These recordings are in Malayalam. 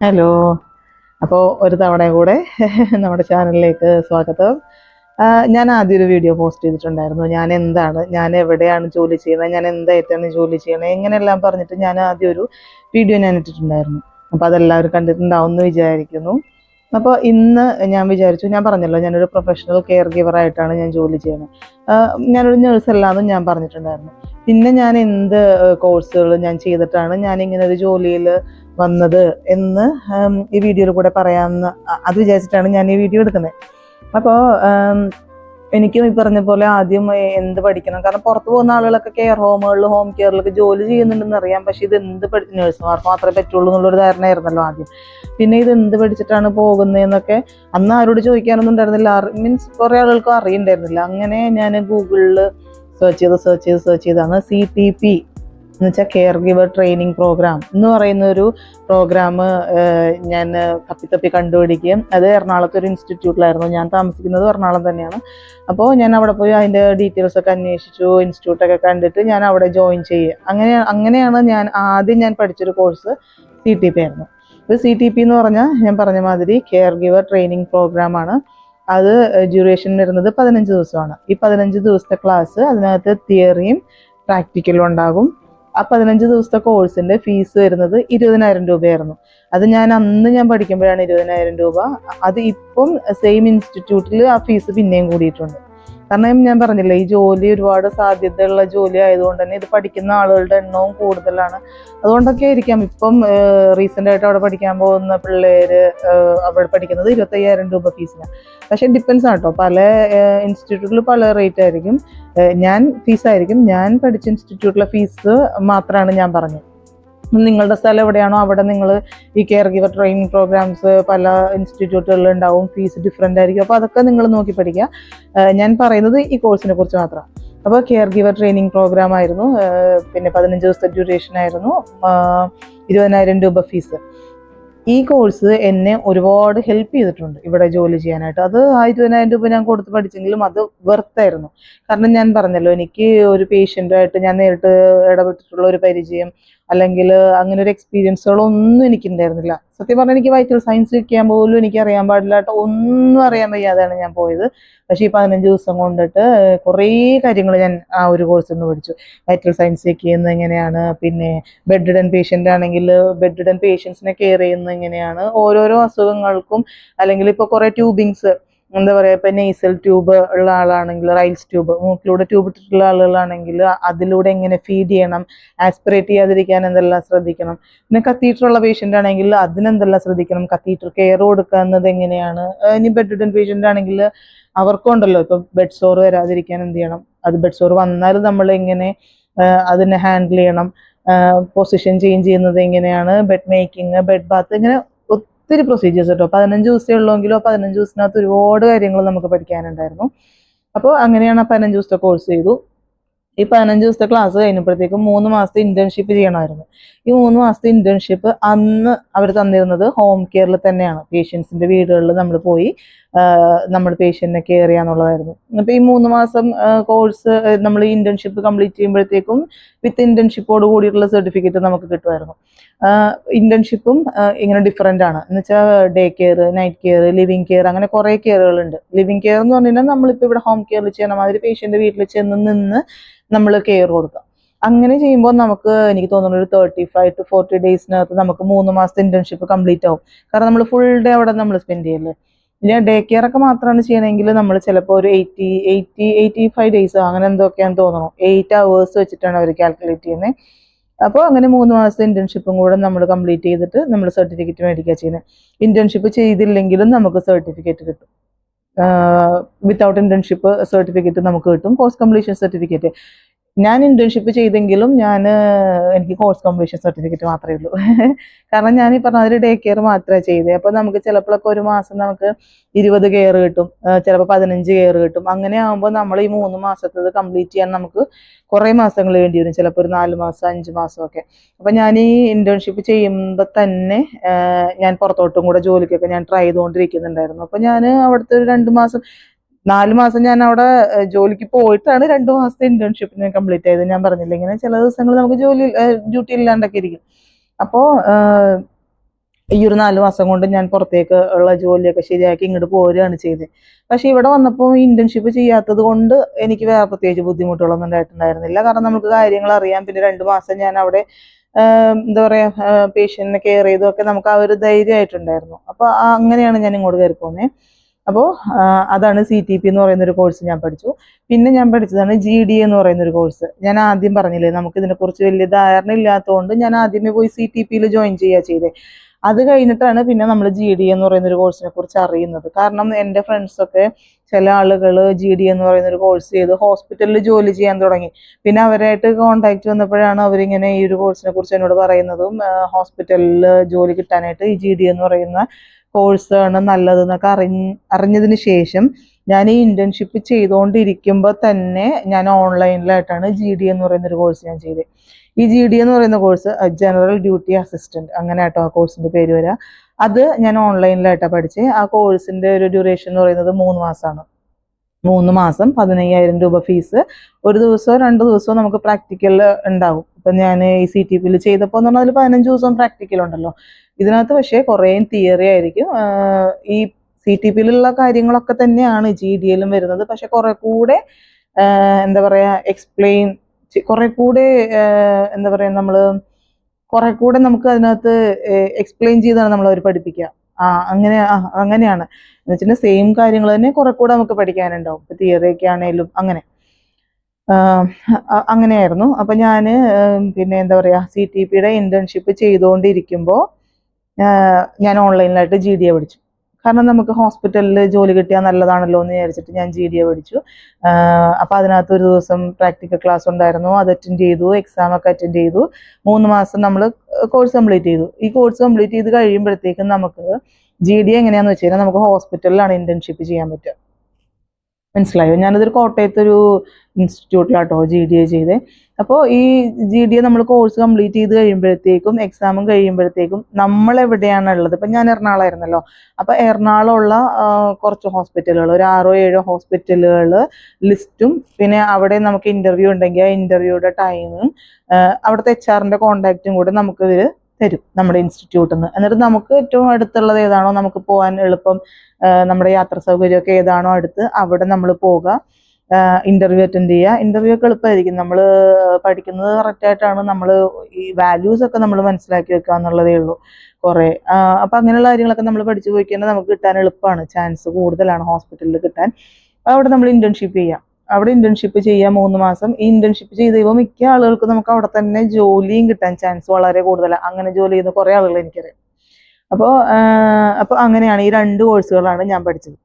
ഹലോ. അപ്പോൾ ഒരു തവണ കൂടെ നമ്മുടെ ചാനലിലേക്ക് സ്വാഗതം. ഞാൻ ആദ്യം ഒരു വീഡിയോ പോസ്റ്റ് ചെയ്തിട്ടുണ്ടായിരുന്നു. ഞാൻ എന്താണ് ഞാൻ എവിടെയാണ് ജോലി ചെയ്യുന്നത് ഞാൻ എന്തായിട്ടാണ് ജോലി ചെയ്യണത് എങ്ങനെയെല്ലാം പറഞ്ഞിട്ട് ഞാൻ ആദ്യം ഒരു വീഡിയോ ഞാൻ ഇട്ടിട്ടുണ്ടായിരുന്നു. അപ്പോൾ അതെല്ലാവരും കണ്ടിട്ടുണ്ടാവും എന്ന് വിചാരിക്കുന്നു. അപ്പോൾ ഇന്ന് ഞാൻ വിചാരിച്ചു ഞാൻ പറഞ്ഞല്ലോ ഞാനൊരു പ്രൊഫഷണൽ കെയർ ഗിവർ ആയിട്ടാണ് ഞാൻ ജോലി ചെയ്യുന്നത്. ഞാനൊരു നേഴ്സ് അല്ലാന്നും ഞാൻ പറഞ്ഞിട്ടുണ്ടായിരുന്നു. പിന്നെ ഞാൻ എന്ത് കോഴ്സുകൾ ഞാൻ ചെയ്തിട്ടാണ് ഞാൻ ഇങ്ങനെ ഒരു ജോലിയിൽ വന്നത് എന്ന് ഈ വീഡിയോയിൽ കൂടെ പറയാമെന്ന് അത് വിചാരിച്ചിട്ടാണ് ഞാൻ ഈ വീഡിയോ എടുക്കുന്നത്. അപ്പോൾ എനിക്കും ഈ പറഞ്ഞ പോലെ ആദ്യം എന്ത് പഠിക്കണം? കാരണം പുറത്ത് പോകുന്ന ആളുകളൊക്കെ കെയർ ഹോമുകളിൽ ഹോം കെയറിലൊക്കെ ജോലി ചെയ്യുന്നുണ്ടെന്ന് അറിയാം. പക്ഷെ ഇത് എന്ത് പഠി നഴ്സുമാർക്ക് മാത്രമേ പറ്റുള്ളൂ എന്നുള്ളൊരു ധാരണയായിരുന്നല്ലോ ആദ്യം. പിന്നെ ഇത് എന്ത് പഠിച്ചിട്ടാണ് പോകുന്നതെന്നൊക്കെ അന്ന് ആരോട് ചോദിക്കാനൊന്നും ഉണ്ടായിരുന്നില്ല. മീൻസ് കുറേ ആളുകൾക്കും അറിയണ്ടായിരുന്നില്ല. അങ്ങനെ ഞാൻ ഗൂഗിളിൽ സെർച്ച് ചെയ്ത് സെർച്ച് ചെയ്ത് സെർച്ച് ചെയ്താണ് സി ടി പി എന്ന് വെച്ചാൽ കെയർ ഗിവർ ട്രെയിനിങ് പ്രോഗ്രാം എന്ന് പറയുന്ന ഒരു പ്രോഗ്രാം ഞാൻ തപ്പി തപ്പി കണ്ടുപിടിക്കുകയും അത് എറണാകുളത്ത് ഒരു ഇൻസ്റ്റിറ്റ്യൂട്ടിലായിരുന്നു ഞാൻ താമസിക്കുന്നത് എറണാകുളം തന്നെയാണ്. അപ്പോൾ ഞാൻ അവിടെ പോയി അതിന്റെ ഡീറ്റെയിൽസ് ഒക്കെ അന്വേഷിച്ചു ഇൻസ്റ്റിറ്റ്യൂട്ടൊക്കെ കണ്ടിട്ട് ഞാൻ അവിടെ ജോയിൻ ചെയ്യുക അങ്ങനെ അങ്ങനെയാണ് ഞാൻ ആദ്യം ഞാൻ പഠിച്ചൊരു കോഴ്സ് സി ടി പി ആയിരുന്നു. ഇത് സി ടി പി എന്ന് പറഞ്ഞാൽ ഞാൻ പറഞ്ഞ മാതിരി കെയർ ഗിവർ ട്രെയിനിങ് പ്രോഗ്രാമാണ് അത് ഡ്യൂറേഷൻ വരുന്നത് പതിനഞ്ച് ദിവസമാണ്. ഈ പതിനഞ്ച് ദിവസത്തെ ക്ലാസ് അതിനകത്ത് തിയറിയും പ്രാക്ടിക്കലും ഉണ്ടാകും. ആ പതിനഞ്ച് ദിവസത്തെ കോഴ്സിന്റെ ഫീസ് വരുന്നത് ഇരുപതിനായിരം രൂപയായിരുന്നു. അത് ഞാൻ അന്ന് ഞാൻ പഠിക്കുമ്പോഴാണ് ഇരുപതിനായിരം രൂപ. അത് ഇപ്പം സെയിം ഇൻസ്റ്റിറ്റ്യൂട്ടിൽ ആ ഫീസ് പിന്നെയും കൂടിയിട്ടുണ്ട്. കാരണം ഞാൻ പറഞ്ഞില്ലേ ഈ ജോലി ഒരുപാട് സാധ്യതയുള്ള ജോലി ആയതുകൊണ്ട് തന്നെ ഇത് പഠിക്കുന്ന ആളുകളുടെ എണ്ണവും കൂടുതലാണ്. അതുകൊണ്ടൊക്കെ ആയിരിക്കാം. ഇപ്പം റീസെന്റ് ആയിട്ട് അവിടെ പഠിക്കാൻ പോകുന്ന പിള്ളേര് അവിടെ പഠിക്കുന്നത് ഇരുപത്തയ്യായിരം രൂപ ഫീസിനാണ് പക്ഷെ ഡിപ്പെൻസ് ആണ് കേട്ടോ പല ഇൻസ്റ്റിറ്റ്യൂട്ടിൽ പല റേറ്റ് ആയിരിക്കും. ഞാൻ ഫീസായിരിക്കും ഞാൻ പഠിച്ച ഇൻസ്റ്റിറ്റ്യൂട്ടിലെ ഫീസ് മാത്രമാണ് ഞാൻ പറഞ്ഞത്. നിങ്ങളുടെ സ്ഥലം എവിടെയാണോ അവിടെ നിങ്ങൾ ഈ കെയർ ഗിവർ ട്രെയിനിങ് പ്രോഗ്രാംസ് പല ഇൻസ്റ്റിറ്റ്യൂട്ടുകളിൽ ഉണ്ടാവും. ഫീസ് ഡിഫറെന്റ് ആയിരിക്കും. അപ്പോൾ അതൊക്കെ നിങ്ങൾ നോക്കി പഠിക്കുക. ഞാൻ പറയുന്നത് ഈ കോഴ്സിനെ കുറിച്ച് മാത്രമാണ് അപ്പോൾ കെയർ ഗിവർ ട്രെയിനിങ് പ്രോഗ്രാം ആയിരുന്നു പിന്നെ പതിനഞ്ച് ദിവസത്തെ ഡ്യൂറേഷൻ ആയിരുന്നു. ഇരുപതിനായിരം രൂപ ഫീസ് ഈ കോഴ്സ് എന്നെ ഒരുപാട് ഹെൽപ്പ് ചെയ്തിട്ടുണ്ട് ഇവിടെ ജോലി ചെയ്യാനായിട്ട്. അത് ഇരുപതിനായിരം രൂപ ഞാൻ കൊടുത്ത് പഠിച്ചെങ്കിലും അത് വെർത്തായിരുന്നു കാരണം ഞാൻ പറഞ്ഞല്ലോ എനിക്ക് ഒരു പേഷ്യന്റായിട്ട് ഞാൻ നേരിട്ട് ഇടപെട്ടിട്ടുള്ള ഒരു പരിചയം അല്ലെങ്കിൽ അങ്ങനെ ഒരു എക്സ്പീരിയൻസുകളൊന്നും എനിക്കുണ്ടായിരുന്നില്ല. സത്യം പറഞ്ഞാൽ എനിക്ക് വൈറ്റൽ സയൻസ് വയ്ക്കാൻ പോലും എനിക്ക് അറിയാൻ പാടില്ല കേട്ടോ ഒന്നും അറിയാൻ വയ്യാതെയാണ് ഞാൻ പോയത്. പക്ഷേ ഈ പതിനഞ്ച് ദിവസം കൊണ്ടിട്ട് കുറേ കാര്യങ്ങൾ ഞാൻ ആ ഒരു കോഴ്സിൽ നിന്ന് പഠിച്ചു. വൈറ്റൽ സയൻസ് ചെയ്യുന്നത് എങ്ങനെയാണ് പിന്നെ ബെഡ് ഡൺ പേഷ്യന്റ് ആണെങ്കിൽ ബെഡ് ഡൺ പേഷ്യൻസിനെ കെയർ ചെയ്യുന്നത് എങ്ങനെയാണ് ഓരോരോ അസുഖങ്ങൾക്കും അല്ലെങ്കിൽ ഇപ്പോൾ കുറേ ട്യൂബിങ്സ് എന്താ പറയുക ഇപ്പം നെയ്സൽ ട്യൂബ് ഉള്ള ആളാണെങ്കിൽ റൈൽസ് ട്യൂബ് മൂക്കിലൂടെ ട്യൂബ് ഇട്ടിട്ടുള്ള ആളുകളാണെങ്കിൽ അതിലൂടെ എങ്ങനെ ഫീഡ് ചെയ്യണം ആസ്പിറേറ്റ് ചെയ്യാതിരിക്കാൻ എന്തെല്ലാം ശ്രദ്ധിക്കണം പിന്നെ കത്തീറ്ററുള്ള പേഷ്യന്റ് ആണെങ്കിൽ അതിനെന്തെല്ലാം ശ്രദ്ധിക്കണം കത്തീറ്റർ കെയർ കൊടുക്കുക എന്നത് എങ്ങനെയാണ് ഇനി ബെഡ് ഡൺ പേഷ്യന്റ് ആണെങ്കിൽ അവർക്കും ഉണ്ടല്ലോ ഇപ്പം ബെഡ് സോർ വരാതിരിക്കാൻ എന്ത് ചെയ്യണം അത് ബെഡ് സോർ വന്നാൽ നമ്മൾ എങ്ങനെ അതിനെ ഹാൻഡിൽ ചെയ്യണം പൊസിഷൻ ചേഞ്ച് ചെയ്യുന്നത് എങ്ങനെയാണ് ബെഡ് മേക്കിംഗ് ബെഡ് ബാത്ത് ഇങ്ങനെ ഒത്തിരി പ്രൊസീജിയേഴ്സ് കേട്ടോ പതിനഞ്ച് ദിവസമേ ഉള്ളൂവെങ്കിലോ പതിനഞ്ച് ദിവസത്തിനകത്ത് ഒരുപാട് കാര്യങ്ങൾ നമുക്ക് പഠിക്കാനുണ്ടായിരുന്നു. അപ്പോൾ അങ്ങനെയാണ് ആ പതിനഞ്ച് ദിവസത്തെ കോഴ്സ് ചെയ്തു. ഈ പതിനഞ്ച് ദിവസത്തെ ക്ലാസ് കഴിഞ്ഞപ്പോഴത്തേക്കും മൂന്ന് മാസത്തെ ഇന്റേൺഷിപ്പ് ചെയ്യണമായിരുന്നു. ഈ മൂന്ന് മാസത്തെ ഇന്റേൺഷിപ്പ് അന്ന് അവർ തന്നിരുന്നത് ഹോം കെയറിൽ തന്നെയാണ്. പേഷ്യൻസിന്റെ വീടുകളിൽ നമ്മൾ പോയി നമ്മൾ പേഷ്യന്റിനെ കെയർ ചെയ്യാന്നുള്ളതായിരുന്നു. അപ്പോൾ ഈ മൂന്ന് മാസം കോഴ്സ് നമ്മൾ ഇന്റേൺഷിപ്പ് കംപ്ലീറ്റ് ചെയ്യുമ്പോഴത്തേക്കും വിത്ത് ഇന്റേൺഷിപ്പോട് കൂടിയിട്ടുള്ള സർട്ടിഫിക്കറ്റ് നമുക്ക് കിട്ടുമായിരുന്നു. ഇന്റേൺഷിപ്പും ഇങ്ങനെ ഡിഫറെന്റ് ആണ്. എന്ന് വെച്ചാൽ day care night care living care അങ്ങനെ കുറേ കെയറുകളുണ്ട് ലിവിങ് കെയർ എന്ന് പറഞ്ഞു കഴിഞ്ഞാൽ നമ്മളിപ്പോൾ ഇവിടെ ഹോം കെയറിൽ ചെയ്യണ മാതിരി പേഷ്യന്റെ വീട്ടിൽ ചെന്ന് നിന്ന് നമ്മൾ കെയർ കൊടുക്കുക അങ്ങനെ ചെയ്യുമ്പോൾ നമുക്ക് എനിക്ക് തോന്നുന്നു ഒരു തേർട്ടി ഫൈവ് ടു ഫോർട്ടി ഡേയ്സിനകത്ത് നമുക്ക് മൂന്ന് മാസത്തെ ഇന്റേൺഷിപ്പ് കംപ്ലീറ്റ് ആവും. കാരണം നമ്മൾ ഫുൾ ഡേ അവിടെ നമ്മൾ സ്പെൻഡ് ചെയ്യല്ലേ? ഞാൻ ഡേ കെയർ ഒക്കെ മാത്രമാണ് ചെയ്യണമെങ്കിൽ നമ്മൾ ചിലപ്പോൾ ഒരു എയ്റ്റി എയ്റ്റി എയ്റ്റി ഫൈവ് ഡേയ്സോ അങ്ങനെ എന്തൊക്കെയാണെന്ന് തോന്നുന്നു എയ്റ്റ് അവേഴ്സ് വെച്ചിട്ടാണ് അവർ കാൽക്കുലേറ്റ് ചെയ്യുന്നത് അപ്പോൾ അങ്ങനെ മൂന്ന് മാസത്തെ ഇന്റേൺഷിപ്പും കൂടെ നമ്മൾ കംപ്ലീറ്റ് ചെയ്തിട്ട് നമ്മൾ സർട്ടിഫിക്കറ്റ് മേടിക്കുക ചെയ്യുന്നത് ഇന്റേൺഷിപ്പ് ചെയ്തില്ലെങ്കിലും നമുക്ക് സർട്ടിഫിക്കറ്റ് കിട്ടും. വിത്തൗട്ട് ഇന്റേൺഷിപ്പ് സർട്ടിഫിക്കറ്റ് നമുക്ക് കിട്ടും. കോഴ്സ് കംപ്ലീഷൻ സർട്ടിഫിക്കറ്റ് ഞാൻ ഇന്റേൺഷിപ്പ് ചെയ്തെങ്കിലും ഞാൻ എനിക്ക് കോഴ്സ് കംപ്ലീഷൻ സർട്ടിഫിക്കറ്റ് മാത്രമേ ഉള്ളൂ. കാരണം ഞാൻ ഈ പറഞ്ഞ ഒരു ഡേ കെയർ മാത്രമേ ചെയ്തത് അപ്പോൾ നമുക്ക് ചിലപ്പോഴൊക്കെ ഒരു മാസം നമുക്ക് ഇരുപത് കെയർ കിട്ടും. ചിലപ്പോൾ പതിനഞ്ച് കെയർ കിട്ടും. അങ്ങനെ ആകുമ്പോൾ നമ്മൾ ഈ മൂന്ന് മാസത്തത് കംപ്ലീറ്റ് ചെയ്യാൻ നമുക്ക് കുറേ മാസങ്ങൾ വേണ്ടി വരും. ചിലപ്പോൾ ഒരു നാല് മാസം അഞ്ച് മാസമൊക്കെ അപ്പോൾ ഞാൻ ഈ ഇന്റേൺഷിപ്പ് ചെയ്യുമ്പോൾ തന്നെ ഞാൻ പുറത്തോട്ടും കൂടെ ജോലിക്കൊക്കെ ഞാൻ ട്രൈ ചെയ്തുകൊണ്ടിരിക്കുന്നുണ്ടായിരുന്നു. അപ്പോൾ ഞാൻ അവിടുത്തെ ഒരു രണ്ട് മാസം നാല് മാസം ഞാൻ അവിടെ ജോലിക്ക് പോയിട്ടാണ് രണ്ടു മാസത്തെ ഇന്റേൺഷിപ്പ് ഞാൻ കംപ്ലീറ്റ് ചെയ്തത്. ഞാൻ പറഞ്ഞില്ല ഇങ്ങനെ ചില ദിവസങ്ങൾ നമുക്ക് ജോലി ഡ്യൂട്ടി ഇല്ലാണ്ടൊക്കെ ഇരിക്കും. അപ്പോ ഈ ഒരു നാല് മാസം കൊണ്ട് ഞാൻ പുറത്തേക്ക് ഉള്ള ജോലിയൊക്കെ ശരിയാക്കി ഇങ്ങോട്ട് പോരുകയാണ് ചെയ്തത്. പക്ഷെ ഇവിടെ വന്നപ്പോൾ ഇന്റേൺഷിപ്പ് ചെയ്യാത്തത് കൊണ്ട് എനിക്ക് വേറെ പ്രത്യേകിച്ച് ബുദ്ധിമുട്ടുകളൊന്നും ഉണ്ടായിട്ടുണ്ടായിരുന്നില്ല. കാരണം നമുക്ക് കാര്യങ്ങൾ അറിയാം. പിന്നെ രണ്ട് മാസം ഞാൻ അവിടെ എന്താ പറയാ പേഷ്യന്റിനെ കെയർ ചെയ്തും ഒക്കെ നമുക്ക് ആ ഒരു ധൈര്യമായിട്ടുണ്ടായിരുന്നു. അപ്പൊ ആ- അങ്ങനെയാണ് ഞാൻ ഇങ്ങോട്ട് കയറി പോകുന്നത് അപ്പോൾ അതാണ് സി ടി പി എന്ന് പറയുന്ന ഒരു കോഴ്സ് ഞാൻ പഠിച്ചു. പിന്നെ ഞാൻ പഠിച്ചതാണ് ജി ഡി എന്ന് പറയുന്ന ഒരു കോഴ്സ് ഞാൻ ആദ്യം പറഞ്ഞില്ലേ നമുക്ക് ഇതിനെക്കുറിച്ച് വലിയ ധാരണ ഇല്ലാത്തതുകൊണ്ട് ഞാൻ ആദ്യമേ പോയി സി ടി പിയിൽ ജോയിൻ ചെയ്യുക ചെയ്തേ. അത് കഴിഞ്ഞിട്ടാണ് പിന്നെ നമ്മൾ ജി ഡി എന്ന് പറയുന്ന ഒരു കോഴ്സിനെ കുറിച്ച് അറിയുന്നത്. കാരണം എന്റെ ഫ്രണ്ട്സൊക്കെ ചില ആളുകൾ ജി ഡി എന്ന് പറയുന്ന ഒരു കോഴ്സ് ചെയ്ത് ഹോസ്പിറ്റലിൽ ജോലി ചെയ്യാൻ തുടങ്ങി. പിന്നെ അവരായിട്ട് കോണ്ടാക്ട് വന്നപ്പോഴാണ് അവരിങ്ങനെ ഈ ഒരു കോഴ്സിനെ കുറിച്ച് എന്നോട് പറയുന്നതും ഹോസ്പിറ്റലിൽ ജോലി കിട്ടാനായിട്ട് ഈ ജി ഡി എന്ന് പറയുന്ന കോഴ്സാണ് നല്ലതെന്നൊക്കെ അറിഞ്ഞ് അറിഞ്ഞതിന് ശേഷം ഞാൻ ഈ ഇന്റേൺഷിപ്പ് ചെയ്തുകൊണ്ടിരിക്കുമ്പോൾ തന്നെ ഞാൻ ഓൺലൈനിലായിട്ടാണ് ജി ഡി എന്ന് പറയുന്ന ഒരു കോഴ്സ് ഞാൻ ചെയ്തത് ഈ ജി ഡി എന്ന് പറയുന്ന കോഴ്സ് ജനറൽ ഡ്യൂട്ടി അസിസ്റ്റന്റ് അങ്ങനെ ആട്ടോ ആ കോഴ്സിന്റെ പേര് വരിക അത് ഞാൻ ഓൺലൈനിലായിട്ടാണ് പഠിച്ചത് ആ കോഴ്സിന്റെ ഒരു ഡ്യൂറേഷൻ എന്ന് പറയുന്നത് മൂന്ന് മാസമാണ് മൂന്ന് മാസം പതിനയ്യായിരം രൂപ ഫീസ് ഒരു ദിവസമോ രണ്ട് ദിവസമോ നമുക്ക് പ്രാക്ടിക്കൽ ഉണ്ടാവും. ഇപ്പൊ ഞാൻ ഈ സി ടി പിയിൽ ചെയ്തപ്പോൾ എന്ന് പറഞ്ഞാൽ അതിൽ പതിനഞ്ച് ദിവസം പ്രാക്ടിക്കൽ ഉണ്ടല്ലോ. ഇതിനകത്ത് പക്ഷേ കുറേ തിയറി ആയിരിക്കും. ഈ സി ടി പിയിലുള്ള കാര്യങ്ങളൊക്കെ തന്നെയാണ് ജി ഡി എല്ലും വരുന്നത്. പക്ഷെ കുറെ കൂടെ എന്താ പറയാ എക്സ്പ്ലെയിൻ കുറെ കൂടെ എന്താ പറയാ നമ്മൾ കുറെ കൂടെ നമുക്ക് അതിനകത്ത് എക്സ്പ്ലെയിൻ ചെയ്താണ് നമ്മൾ അവർ പഠിപ്പിക്കുക ആ അങ്ങനെ ആ, അങ്ങനെയാണ്. എന്ന് വെച്ചിട്ടുണ്ടെങ്കിൽ സെയിം കാര്യങ്ങൾ തന്നെ കുറെ കൂടെ നമുക്ക് പഠിക്കാനുണ്ടാവും. ഇപ്പൊ തിയറി ഒക്കെ ആണെങ്കിലും അങ്ങനെ. അങ്ങനെയായിരുന്നു. അപ്പൊ ഞാൻ പിന്നെ എന്താ പറയാ സി ടി പിയുടെ ഇന്റേൺഷിപ്പ് ചെയ്തുകൊണ്ടിരിക്കുമ്പോൾ ഞാൻ ഓൺലൈനിലായിട്ട് ജി ഡി എ പഠിച്ചു. കാരണം നമുക്ക് ഹോസ്പിറ്റലിൽ ജോലി കിട്ടിയാൽ നല്ലതാണല്ലോ എന്ന് വിചാരിച്ചിട്ട് ഞാൻ ജി ഡി എ പഠിച്ചു. അപ്പോൾ അപ്പൊ അതിനകത്ത് ഒരു ദിവസം പ്രാക്ടിക്കൽ ക്ലാസ് ഉണ്ടായിരുന്നു. അത് അറ്റൻഡ് ചെയ്തു എക്സാം ഒക്കെ അറ്റൻഡ് ചെയ്തു. മൂന്ന് മാസം നമ്മൾ കോഴ്സ് കംപ്ലീറ്റ് ചെയ്തു. ഈ കോഴ്സ് കംപ്ലീറ്റ് ചെയ്ത് കഴിയുമ്പോഴത്തേക്കും നമുക്ക് ജി ഡി എങ്ങനെയാന്ന് വെച്ച് കഴിഞ്ഞാൽ നമുക്ക് ഹോസ്പിറ്റലിലാണ് ഇന്റേൺഷിപ്പ് ചെയ്യാൻ പറ്റുക. മനസ്സിലായോ? ഞാനിതൊരു കോട്ടയത്ത് ഒരു ഇൻസ്റ്റിറ്റ്യൂട്ടിലാട്ടോ ജി ഡി എ ചെയ്തേ. അപ്പോൾ ഈ ജി ഡി എ നമ്മൾ കോഴ്സ് കംപ്ലീറ്റ് ചെയ്ത് കഴിയുമ്പോഴത്തേക്കും എക്സാമും കഴിയുമ്പോഴത്തേക്കും നമ്മൾ എവിടെയാണ് ഉള്ളത് ഇപ്പം ഞാൻ എറണാകുളമായിരുന്നല്ലോ. അപ്പോൾ എറണാകുളമുള്ള കുറച്ച് ഹോസ്പിറ്റലുകൾ ഒരു ആറോ ഏഴോ ഹോസ്പിറ്റലുകൾ ലിസ്റ്റും പിന്നെ അവിടെ നമുക്ക് ഇന്റർവ്യൂ ഉണ്ടെങ്കിൽ ആ ഇന്റർവ്യൂയുടെ ടൈമും അവിടുത്തെ എച്ച് ആറിന്റെ കോണ്ടാക്റ്റും കൂടെ നമുക്ക് ഇവർ തരും നമ്മുടെ ഇൻസ്റ്റിറ്റ്യൂട്ടിൽ നിന്ന് എന്നിട്ട് നമുക്ക് ഏറ്റവും അടുത്തുള്ളത് ഏതാണോ നമുക്ക് പോകാൻ എളുപ്പം നമ്മുടെ യാത്രാ സൗകര്യമൊക്കെ ഏതാണോ അടുത്ത് അവിടെ നമ്മൾ പോകുക ഇന്റർവ്യൂ അറ്റൻഡ് ചെയ്യുക ഇന്റർവ്യൂ ഒക്കെ എളുപ്പമായിരിക്കും. നമ്മൾ പഠിക്കുന്നത് കറക്റ്റായിട്ടാണ് നമ്മൾ ഈ വാല്യൂസ് ഒക്കെ നമ്മൾ മനസ്സിലാക്കി വെക്കുക എന്നുള്ളതേ ഉള്ളൂ. കുറെ അപ്പൊ അങ്ങനെയുള്ള കാര്യങ്ങളൊക്കെ നമ്മൾ പഠിച്ചു പോയി കഴിഞ്ഞാൽ നമുക്ക് കിട്ടാൻ എളുപ്പമാണ് ചാൻസ് കൂടുതലാണ് ഹോസ്പിറ്റലിൽ കിട്ടാൻ. അവിടെ നമ്മൾ ഇന്റേൺഷിപ്പ് ചെയ്യാം. അവിടെ ഇന്റേൺഷിപ്പ് ചെയ്യാം മൂന്ന് മാസം. ഈ ഇന്റേൺഷിപ്പ് ചെയ്ത് കഴിയുമ്പോൾ മിക്ക ആളുകൾക്ക് നമുക്ക് അവിടെ തന്നെ ജോലിയും കിട്ടാൻ ചാൻസ് വളരെ കൂടുതലാണ് അങ്ങനെ ജോലി ചെയ്യുന്ന കുറെ ആളുകൾ എനിക്കറിയാം. അപ്പോൾ അപ്പോൾ അങ്ങനെയാണ് ഈ രണ്ട് കോഴ്സുകളാണ് ഞാൻ പഠിച്ചത്.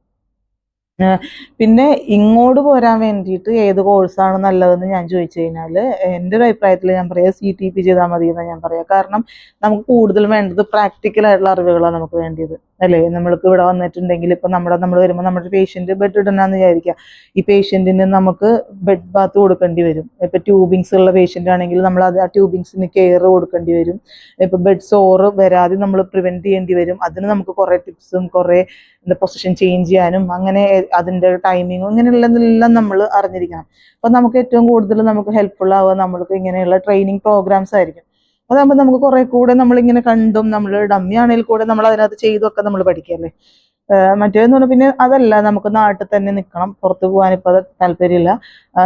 പിന്നെ ഇങ്ങോട്ട് പോരാൻ വേണ്ടിയിട്ട് ഏത് കോഴ്സാണ് നല്ലതെന്ന് ഞാൻ ചോദിച്ചു കഴിഞ്ഞാൽ എന്റെ ഒരു അഭിപ്രായത്തിൽ ഞാൻ പറയാം സി ടി പി ചെയ്താൽ മതി എന്നാണ് ഞാൻ പറയാം. കാരണം നമുക്ക് കൂടുതൽ വേണ്ടത് പ്രാക്ടിക്കൽ ആയിട്ടുള്ള അറിവുകളാണ് നമുക്ക് വേണ്ടിയത്. അല്ലേ? നമ്മൾക്ക് ഇവിടെ വന്നിട്ടുണ്ടെങ്കിൽ ഇപ്പം നമ്മുടെ നമ്മൾ വരുമ്പോൾ നമ്മുടെ പേഷ്യന്റ് ബെഡ് ഇടണമെന്ന് വിചാരിക്കുക. ഈ പേഷ്യന്റിന് നമുക്ക് ബെഡ് ബാത്ത് കൊടുക്കേണ്ടി വരും. ഇപ്പൊ ട്യൂബിങ്സ് ഉള്ള പേഷ്യന്റ് ആണെങ്കിൽ നമ്മൾ അത് ആ ട്യൂബിങ്സിന് കെയർ കൊടുക്കേണ്ടി വരും. ഇപ്പൊ ബെഡ് സോറ് വരാതെ നമ്മൾ പ്രിവെന്റ് ചെയ്യേണ്ടി വരും. അതിന് നമുക്ക് കുറെ ടിപ്സും കുറെ എന്താ പൊസിഷൻ ചേഞ്ച് ചെയ്യാനും അങ്ങനെ അതിന്റെ ടൈമിങ്ങും ഇങ്ങനെയുള്ളതെല്ലാം നമ്മൾ അറിഞ്ഞിരിക്കണം. അപ്പൊ നമുക്ക് ഏറ്റവും കൂടുതൽ നമുക്ക് ഹെൽപ്ഫുൾ ആവുക നമ്മൾക്ക് ഇങ്ങനെയുള്ള ട്രെയിനിങ് പ്രോഗ്രാംസ് ആയിരിക്കും. അതാകുമ്പോൾ നമുക്ക് കുറെ കൂടെ നമ്മളിങ്ങനെ കണ്ടും നമ്മൾ ഡമ്മി ആണെങ്കിൽ കൂടെ നമ്മൾ അതിനകത്ത് ചെയ്തൊക്കെ നമ്മൾ പഠിക്കല്ലേ? മറ്റേന്ന് പറഞ്ഞാൽ പിന്നെ അതല്ല നമുക്ക് നാട്ടിൽ തന്നെ നിൽക്കണം പുറത്ത് പോകാൻ ഇപ്പോൾ താല്പര്യമില്ല.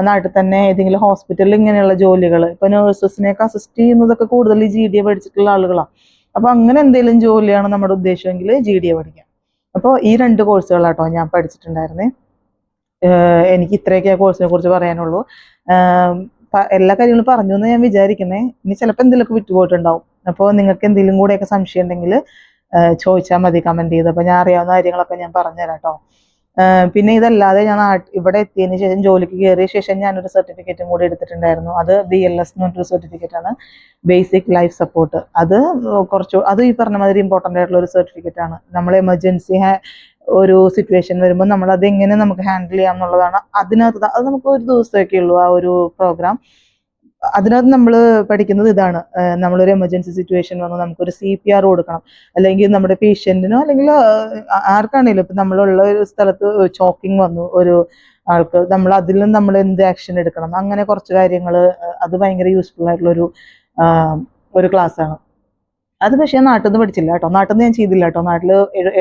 നാട്ടിൽ തന്നെ ഏതെങ്കിലും ഹോസ്പിറ്റലിൽ ഇങ്ങനെയുള്ള ജോലികൾ ഇപ്പൊ നേഴ്സസിനെയൊക്കെ അസിസ്റ്റ് ചെയ്യുന്നതൊക്കെ കൂടുതൽ ജി ഡി എ പഠിച്ചിട്ടുള്ള ആളുകളാണ് അപ്പോൾ അങ്ങനെ എന്തെങ്കിലും ജോലിയാണ് നമ്മുടെ ഉദ്ദേശമെങ്കിൽ ജി ഡി എ പഠിക്കാം. അപ്പോൾ ഈ രണ്ട് കോഴ്സുകളാട്ടോ ഞാൻ പഠിച്ചിട്ടുണ്ടായിരുന്നേ. എനിക്ക് ഇത്രയൊക്കെ ആ കോഴ്സിനെ കുറിച്ച് പറയാനുള്ളൂ. എല്ലാ കാര്യങ്ങളും പറഞ്ഞു എന്ന് ഞാൻ വിചാരിക്കുന്നേ. ഇനി ചിലപ്പോൾ എന്തെങ്കിലുമൊക്കെ വിട്ടുപോയിട്ടുണ്ടാവും അപ്പോൾ നിങ്ങൾക്ക് എന്തെങ്കിലും കൂടെയൊക്കെ സംശയം ഉണ്ടെങ്കിൽ ചോദിച്ചാൽ മതി കമന്റ് ചെയ്ത്. അപ്പോൾ ഞാൻ അറിയാവുന്ന കാര്യങ്ങളൊക്കെ ഞാൻ പറഞ്ഞുതരാം കേട്ടോ പിന്നെ ഇതല്ലാതെ ഞാൻ ഇവിടെ എത്തിയതിന് ശേഷം ജോലിക്ക് കയറിയ ശേഷം ഞാനൊരു സർട്ടിഫിക്കറ്റും കൂടി എടുത്തിട്ടുണ്ടായിരുന്നു. അത് ബി എൽ എസ് എന്ന് പറഞ്ഞൊരു സർട്ടിഫിക്കറ്റ് ആണ്. ബേസിക് ലൈഫ് സപ്പോർട്ട് അത് കുറച്ച് അത് ഈ പറഞ്ഞ മാതിരി ഇമ്പോർട്ടന്റ് ആയിട്ടുള്ള ഒരു സർട്ടിഫിക്കറ്റ് ആണ്. നമ്മൾ എമർജൻസി ഒരു സിറ്റുവേഷൻ വരുമ്പോൾ നമ്മൾ അത് എങ്ങനെ നമുക്ക് ഹാൻഡിൽ ചെയ്യാം എന്നുള്ളതാണ്. അതിനകത്ത് അത് നമുക്ക് ഒരു ദിവസമൊക്കെ ഉള്ളൂ ആ ഒരു പ്രോഗ്രാം അതിനകത്ത് നമ്മൾ പഠിക്കുന്നത് ഇതാണ്. നമ്മളൊരു എമർജൻസി സിറ്റുവേഷൻ വന്ന് നമുക്കൊരു സി പി ആർ കൊടുക്കണം. അല്ലെങ്കിൽ നമ്മുടെ പേഷ്യന്റിനോ അല്ലെങ്കിൽ ആർക്കാണെങ്കിലും ഇപ്പം നമ്മളുള്ള ഒരു സ്ഥലത്ത് ചോക്കിംഗ് വന്നു ഒരു ആൾക്ക്. നമ്മൾ അതിൽ നമ്മൾ എന്ത് ആക്ഷൻ എടുക്കണം? അങ്ങനെ കുറച്ച് കാര്യങ്ങൾ അത് ഭയങ്കര യൂസ്ഫുൾ ആയിട്ടുള്ള ഒരു ഒരു ക്ലാസ് ആണ്. അത് പക്ഷേ നാട്ടിൽ നിന്ന് പഠിച്ചില്ല കേട്ടോ. നാട്ടിൽ നിന്ന് ഞാൻ ചെയ്തില്ല കേട്ടോ. നാട്ടിൽ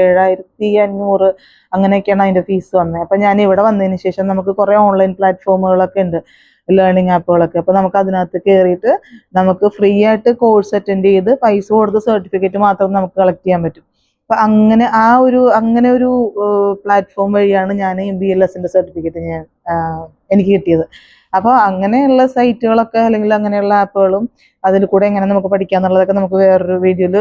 ഏഴായിരത്തി അഞ്ഞൂറ് അങ്ങനെയൊക്കെയാണ് അതിന്റെ ഫീസ് വന്നത് അപ്പൊ ഞാൻ ഇവിടെ വന്നതിന് ശേഷം നമുക്ക് കുറേ ഓൺലൈൻ പ്ലാറ്റ്ഫോമുകളൊക്കെ ഉണ്ട്. ലേണിംഗ് ആപ്പുകളൊക്കെ അപ്പൊ നമുക്ക് അതിനകത്ത് കയറിയിട്ട് നമുക്ക് ഫ്രീ ആയിട്ട് കോഴ്സ് അറ്റൻഡ് ചെയ്ത് പൈസ കൊടുത്ത് സർട്ടിഫിക്കറ്റ് മാത്രം നമുക്ക് കളക്ട് ചെയ്യാൻ പറ്റും. അപ്പൊ അങ്ങനെ ആ ഒരു അങ്ങനെ ഒരു പ്ലാറ്റ്ഫോം വഴിയാണ് ഞാൻ ബി എൽ എസിന്റെ സർട്ടിഫിക്കറ്റ് ഞാൻ എനിക്ക് കിട്ടിയത്. അപ്പോൾ അങ്ങനെയുള്ള സൈറ്റുകളൊക്കെ അല്ലെങ്കിൽ അങ്ങനെയുള്ള ആപ്പുകളും അതിൽ കൂടെ എങ്ങനെ നമുക്ക് പഠിക്കാം എന്നുള്ളതൊക്കെ നമുക്ക് വേറൊരു വീഡിയോയിൽ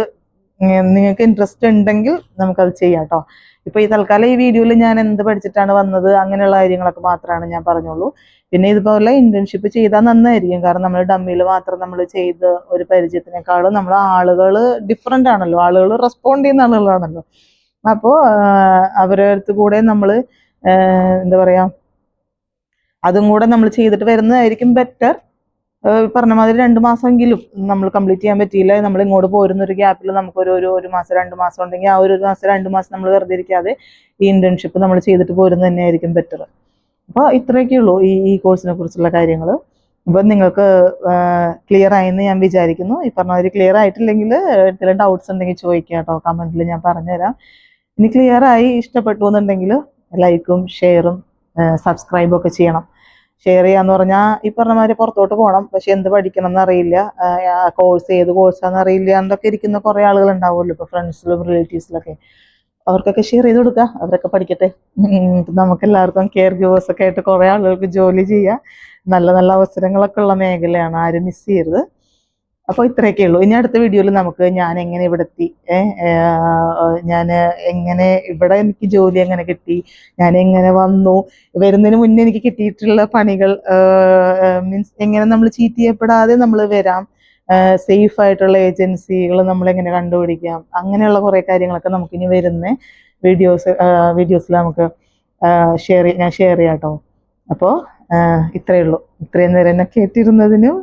നിങ്ങൾക്ക് ഇൻട്രസ്റ്റ് ഉണ്ടെങ്കിൽ നമുക്കത് ചെയ്യാം കേട്ടോ ഇപ്പൊ ഈ തൽക്കാലം ഈ വീഡിയോയിൽ ഞാൻ എന്ത് പഠിച്ചിട്ടാണ് വന്നത് അങ്ങനെയുള്ള കാര്യങ്ങളൊക്കെ മാത്രമാണ് ഞാൻ പറഞ്ഞുള്ളൂ. പിന്നെ ഇതുപോലെ ഇന്റേൺഷിപ്പ് ചെയ്താൽ നന്നായിരിക്കും. കാരണം നമ്മൾ ഡമ്മിയിൽ മാത്രം നമ്മൾ ചെയ്ത ഒരു പരിചയത്തിനേക്കാളും നമ്മൾ ആളുകൾ ഡിഫറെന്റ് ആണല്ലോ. ആളുകൾ റെസ്പോണ്ട് ചെയ്യുന്ന ആളുകളാണല്ലോ. അപ്പോൾ അവരടുത്ത് കൂടെ നമ്മൾ എന്താ പറയാ അതും കൂടെ നമ്മൾ ചെയ്തിട്ട് വരുന്നതായിരിക്കും ബെറ്റർ പറഞ്ഞ മാതിരി രണ്ട് മാസമെങ്കിലും നമ്മൾ കംപ്ലീറ്റ് ചെയ്യാൻ പറ്റിയില്ല. നമ്മൾ ഇങ്ങോട്ട് പോരുന്ന ഒരു ഗ്യാപ്പിൽ നമുക്ക് ഒരു ഒരു മാസം രണ്ട് മാസം ഉണ്ടെങ്കിൽ ആ ഒരു മാസം രണ്ട് മാസം നമ്മൾ വെറുതെ ഇരിക്കാതെ ഈ ഇന്റേൺഷിപ്പ് നമ്മൾ ചെയ്തിട്ട് പോരുന്നത് തന്നെയായിരിക്കും ബെറ്റർ അപ്പോൾ ഇത്രയൊക്കെ ഉള്ളൂ ഈ ഈ കോഴ്സിനെ കുറിച്ചുള്ള കാര്യങ്ങൾ. അപ്പം നിങ്ങൾക്ക് ക്ലിയർ ആയെന്ന് ഞാൻ വിചാരിക്കുന്നു. ഈ പറഞ്ഞ ക്ലിയർ ആയിട്ടില്ലെങ്കിൽ എന്തെങ്കിലും ഡൗട്ട്സ് ഉണ്ടെങ്കിൽ ചോദിക്കുക കേട്ടോ. കമന്റിൽ ഞാൻ പറഞ്ഞുതരാം. ഇനി ക്ലിയർ ആയി ഇഷ്ടപ്പെട്ടു എന്നുണ്ടെങ്കിൽ ലൈക്കും ഷെയറും സബ്സ്ക്രൈബും ഒക്കെ ചെയ്യണം. ഷെയർ ചെയ്യാന്ന് പറഞ്ഞാൽ ഈ പറഞ്ഞ മാതിരി പുറത്തോട്ട് പോകണം പക്ഷെ എന്ത് പഠിക്കണം എന്നറിയില്ല കോഴ്സ് ഏത് കോഴ്സാന്ന് അറിയില്ല. എന്നൊക്കെ ഇരിക്കുന്ന കുറേ ആളുകൾ ഉണ്ടാവുമല്ലോ. ഇപ്പോൾ ഫ്രണ്ട്സിലും റിലേറ്റീവ്സിലൊക്കെ അവർക്കൊക്കെ ഷെയർ ചെയ്ത് കൊടുക്കുക അവരൊക്കെ പഠിക്കട്ടെ. നമുക്ക് എല്ലാവർക്കും കെയർ ഗിവേഴ്സ് ഒക്കെ ആയിട്ട് കുറേ ആളുകൾക്ക് ജോലി ചെയ്യുക നല്ല നല്ല അവസരങ്ങളൊക്കെ ഉള്ള മേഖലയാണ്. ആരും മിസ് ചെയ്യരുത്. അപ്പോൾ ഇത്രയൊക്കെ ഉള്ളൂ. ഇനി അടുത്ത വീഡിയോയിൽ നമുക്ക് ഞാൻ എങ്ങനെ ഇവിടെ എത്തി ഞാൻ എങ്ങനെ ഇവിടെ എനിക്ക് ജോലി എങ്ങനെ കിട്ടി ഞാൻ എങ്ങനെ വന്നു വരുന്നതിന് മുന്നേ എനിക്ക് കിട്ടിയിട്ടുള്ള പണികൾ മീൻസ് എങ്ങനെ നമ്മൾ ചീറ്റ് ചെയ്യപ്പെടാതെ നമ്മൾ വരാം സേഫ് ആയിട്ടുള്ള ഏജൻസികൾ നമ്മൾ എങ്ങനെ കണ്ടുപിടിക്കാം അങ്ങനെയുള്ള കുറേ കാര്യങ്ങളൊക്കെ നമുക്ക് ഇനി വരുന്ന വീഡിയോസ് വീഡിയോസിൽ നമുക്ക് ഷെയർ ഞാൻ ഷെയർ ചെയ്യാം കേട്ടോ അപ്പോൾ ഇത്രയേ ഉള്ളൂ. ഇത്രയും നേരം എന്നെ കേട്ടിരുന്നതിനും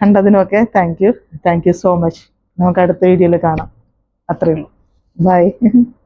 കണ്ടതിനുമൊക്കെ thank you thank you so much നമുക്ക് അടുത്ത വീഡിയോയിൽ കാണാം. അത്രയേ ഉള്ളൂ. ബൈ